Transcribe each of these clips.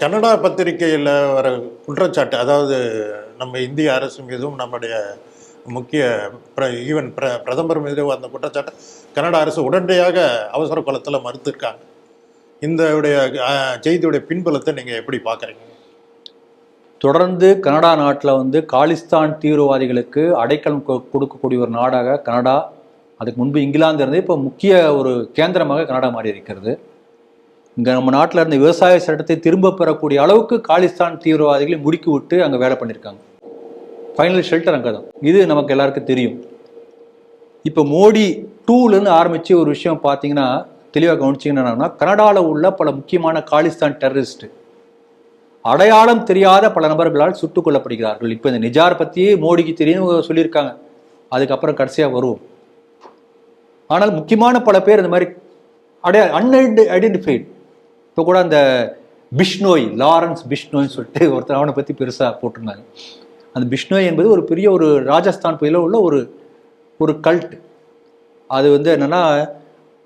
கன்னடா பத்திரிகையில் வர குற்றச்சாட்டு அதாவது நம்ம இந்திய அரசு மீதும் நம்முடைய முக்கிய ஈவன் பிர பிரதமர் மீது அந்த குற்றச்சாட்டு கனடா அரசு உடனடியாக அவசர காலத்தில் மறுத்திருக்காங்க. இந்த உடைய செய்தியுடைய பின்புலத்தை நீங்கள் எப்படி பார்க்குறீங்க தொடர்ந்து கனடா நாட்டில் வந்து காலிஸ்தான் தீவிரவாதிகளுக்கு அடைக்கலம் கொ- கொடுக்கக்கூடிய ஒரு நாடாக கனடா அதுக்கு முன்பு இங்கிலாந்து இருந்து இப்போ முக்கிய ஒரு கேந்திரமாக கனடா மாறி இருக்கிறது இங்கே நம்ம நாட்டில் இருந்த விவசாய சட்டத்தை திரும்ப பெறக்கூடிய அளவுக்கு காலிஸ்தான் தீவிரவாதிகளை முடுக்கி விட்டு அங்கே வேலை பண்ணியிருக்காங்க ஃபைனல் ஷெல்டர் அங்கே தான் இது நமக்கு எல்லாருக்கும் தெரியும். இப்போ மோடி டூலேருந்து ஆரம்பித்து ஒரு விஷயம் பார்த்தீங்கன்னா தெளிவாக கவனிச்சிங்கன்னா கனடாவில் உள்ள பல முக்கியமான காலிஸ்தான் டெரரிஸ்ட் அடையாளம் தெரியாத பல நபர்களால் சுட்டுக் கொல்லப்படுகிறார்கள். இப்போ இந்த நிஜார் பற்றியே மோடிக்கு தெரியும் சொல்லியிருக்காங்க. அதுக்கப்புறம் கடைசியாக வருவோம். ஆனால் முக்கியமான பல பேர் இந்த மாதிரி அடைய அன்ஐடி இப்போ கூட அந்த பிஷ்னோய் லாரன்ஸ் பிஷ்னோய்னு சொல்லிட்டு ஒருத்தர் அவனை பற்றி பெருசாக போட்டிருந்தாங்க அந்த பிஷ்னோய் என்பது ஒரு பெரிய ஒரு ராஜஸ்தான் பகுதியில் உள்ள ஒரு ஒரு கல்ட். அது வந்து என்னென்னா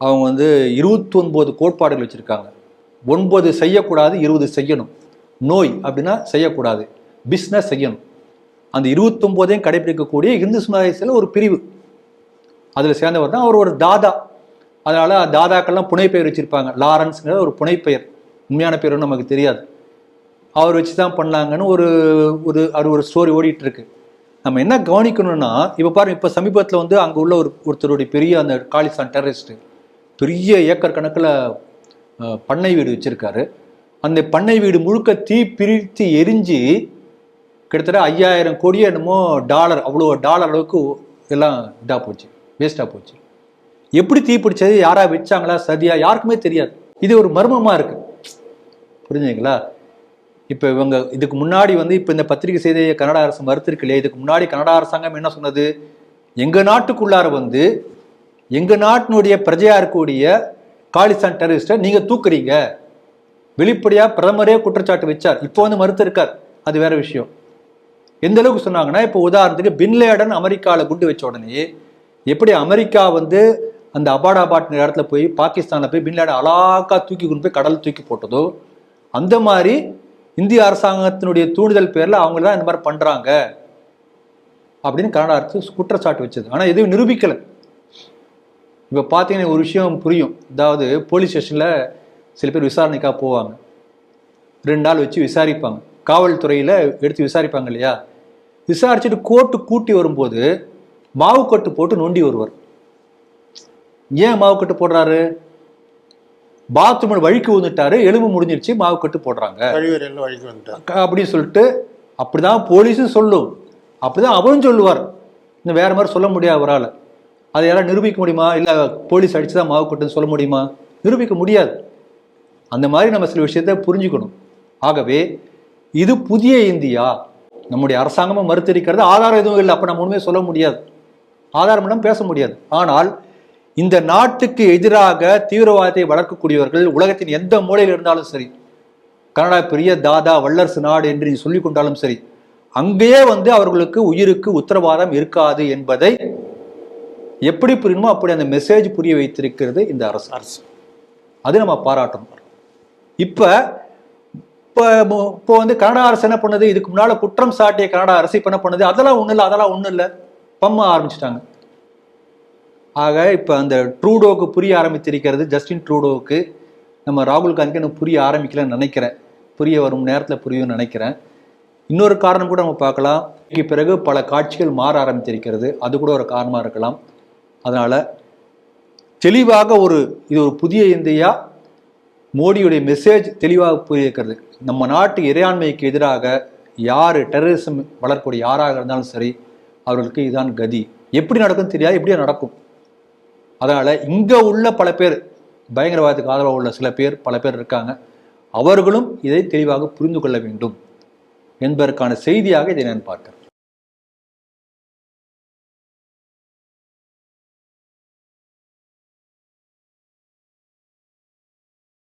அவங்க வந்து இருபத்தொன்பது கோட்பாடுகள் வச்சுருக்காங்க. ஒன்பது செய்யக்கூடாது இருபது செய்யணும். நோய் அப்படின்னா செய்யக்கூடாது. பிஸ்னஸ் செய்யணும். அந்த இருபத்தொம்போதையும் கடைபிடிக்கக்கூடிய இந்து சமுதாயத்தில் ஒரு பிரிவு. அதில் சேர்ந்தவர் தான் அவர் ஒரு தாதா. அதனால தாதாக்கள்லாம் புனைப்பெயர் வச்சிருப்பாங்க. லாரன்ஸுங்கிற ஒரு புனைப்பெயர். உண்மையான பேருன்னு நமக்கு தெரியாது. அவர் வச்சு தான் பண்ணாங்கன்னு ஒரு ஒரு அது ஒரு ஸ்டோரி ஓடிட்டு இருக்கு நம்ம என்ன கவனிக்கணும்னா இப்போ பாருங்க இப்போ சமீபத்தில் வந்து அங்கே உள்ள ஒரு ஒருத்தருடைய பெரிய அந்த காலிஸ்தான் டெரரிஸ்ட்டு பெரிய ஏக்கர் கணக்கில் பண்ணை வீடு வச்சுருக்காரு. அந்த பண்ணை வீடு முழுக்க தீ பிரித்து எரிஞ்சு கிட்டத்தட்ட ஐயாயிரம் கோடியே என்னமோ டாலர் அவ்வளோ டாலர் அளவுக்கு எல்லாம் இதாக போச்சு. வேஸ்ட்டாக போச்சு. எப்படி தீ பிடிச்சது யாரா வச்சாங்களா சதியா யாருக்குமே தெரியாது. இது ஒரு மர்மமாக இருக்கு. புரிஞ்சுங்களா இப்போ இவங்க இதுக்கு முன்னாடி வந்து இப்போ இந்த பத்திரிகை செய்தியை கனடா அரசு மறுத்திருக்கு இல்லையா இதுக்கு முன்னாடி கனடா அரசாங்கம் என்ன சொன்னது? எங்க நாட்டுக்குள்ளார வந்து எங்க நாட்டினுடைய பிரஜையா இருக்கக்கூடிய காலிஸ்தான் டெரரிஸ்டை நீங்க தூக்குறீங்க. வெளிப்படையா பிரதமரே குற்றச்சாட்டு வச்சார். இப்போ வந்து மறுத்திருக்கார். அது வேற விஷயம். எந்த அளவுக்கு சொன்னாங்கன்னா இப்போ உதாரணத்துக்கு பின்லேடன் அமெரிக்காவில் குண்டு வச்ச உடனே எப்படி அமெரிக்கா வந்து அந்த அபாடாபாட் இடத்துல போய் பாகிஸ்தானில் போய் பின்லேடன் அலாக்கா தூக்கி கொண்டு போய் கடல் தூக்கி போட்டதோ அந்த மாதிரி இந்திய அரசாங்கத்தினுடைய தூண்டுதல் பேரில் அவங்க தான் இந்த மாதிரி பண்ணுறாங்க அப்படின்னு கனடா அரசு குற்றச்சாட்டு வச்சது. ஆனால் எதுவும் நிரூபிக்கலை. இப்போ பார்த்தீங்கன்னா ஒரு விஷயம் புரியும். அதாவது போலீஸ் ஸ்டேஷனில் சில பேர் விசாரணைக்காக போவாங்க. ரெண்டு நாள் வச்சு விசாரிப்பாங்க. காவல்துறையில் எடுத்து விசாரிப்பாங்க இல்லையா? விசாரிச்சுட்டு கோர்ட்டு கூட்டி வரும்போது மாவு கட்டு போட்டு நொண்டி வருவார். ஏன் மாவு கட்டு போடுறாரு? பாத்ரூம் வழிக்கு வந்துட்டாரு எலும்பு முடிஞ்சிருச்சு மாவு கட்டு போடுறாங்க. வழிக்கு வந்துட்டார். க- அப்படின்னு சொல்லிட்டு அப்படிதான் போலீஸும் சொல்லும். அப்படிதான் அவரும் சொல்லுவார். இன்னும் வேற மாதிரி சொல்ல முடியாது அவரால். அதை யாராவது நிரூபிக்க முடியுமா? இல்லை போலீஸ் அடிச்சு தான் மாவு கொட்டுன்னு சொல்ல முடியுமா? நிரூபிக்க முடியாது. அந்த மாதிரி நம்ம சில விஷயத்தை புரிஞ்சுக்கணும். ஆகவே இது புதிய இந்தியா. நம்முடைய அரசாங்கமும் மறுத்திருக்கிறது ஆதாரம் எதுவும் இல்லை. அப்போ நம்ம ஒன்றுமே சொல்ல முடியாது. ஆதாரம் பேச முடியாது. ஆனால் இந்த நாட்டுக்கு எதிராக தீவிரவாதத்தை வளர்க்கக்கூடியவர்கள் உலகத்தின் எந்த மூலையில் இருந்தாலும் சரி கனடா பெரிய தாதா வல்லரசு நாடு என்று நீ சொல்லிக் கொண்டாலும் சரி அங்கேயே வந்து அவர்களுக்கு உயிருக்கு உத்தரவாதம் இருக்காது என்பதை எப்படி புரியணுமோ அப்படி அந்த மெசேஜ் புரிய வைத்திருக்கிறது இந்த அரசு. அரசு. அது நம்ம பாராட்டணும். இப்போ இப்போ இப்போ வந்து கனடா அரசு என்ன பண்ணுது? இதுக்கு முன்னால குற்றம் சாட்டிய கனடா அரசு இப்போ என்ன பண்ணுது? அதெல்லாம் ஒன்றும் இல்லை அதெல்லாம் ஒன்றும் இல்லை. பம்ம ஆரம்பிச்சிட்டாங்க. ஆக இப்போ அந்த ட்ரூடோவுக்கு புரிய ஆரம்பித்திருக்கிறது ஜஸ்டின் ட்ரூடோவுக்கு. நம்ம ராகுல் காந்திக்கு எனக்கு புரிய ஆரம்பிக்கலன்னு நினைக்கிறேன். புரிய வரும் நேரத்தில் புரியும்னு நினைக்கிறேன். இன்னொரு காரணம் கூட நம்ம பார்க்கலாம். இதுக்கு பிறகு பல காட்சிகள் மாற ஆரம்பித்திருக்கிறது. அது கூட ஒரு காரணமாக இருக்கலாம். அதனால் தெளிவாக ஒரு இது ஒரு புதிய இந்தியா. மோடியுடைய மெசேஜ் தெளிவாக புரியிருக்கிறது நம்ம நாட்டு இறையாண்மைக்கு எதிராக யார் டெரரிசம் வளரக்கூடிய யாராக இருந்தாலும் சரி அவர்களுக்கு இதுதான் கதி. எப்படி நடக்கும் தெரியாது எப்படியா நடக்கும். அதனால் இங்கே உள்ள பல பேர் பயங்கரவாதத்துக்கு ஆதரவாக உள்ள சில பேர் பல பேர் இருக்காங்க. அவர்களும் இதை தெளிவாக புரிந்து கொள்ள வேண்டும் என்பதற்கான செய்தியாக இதை நான் பார்க்கிறேன்.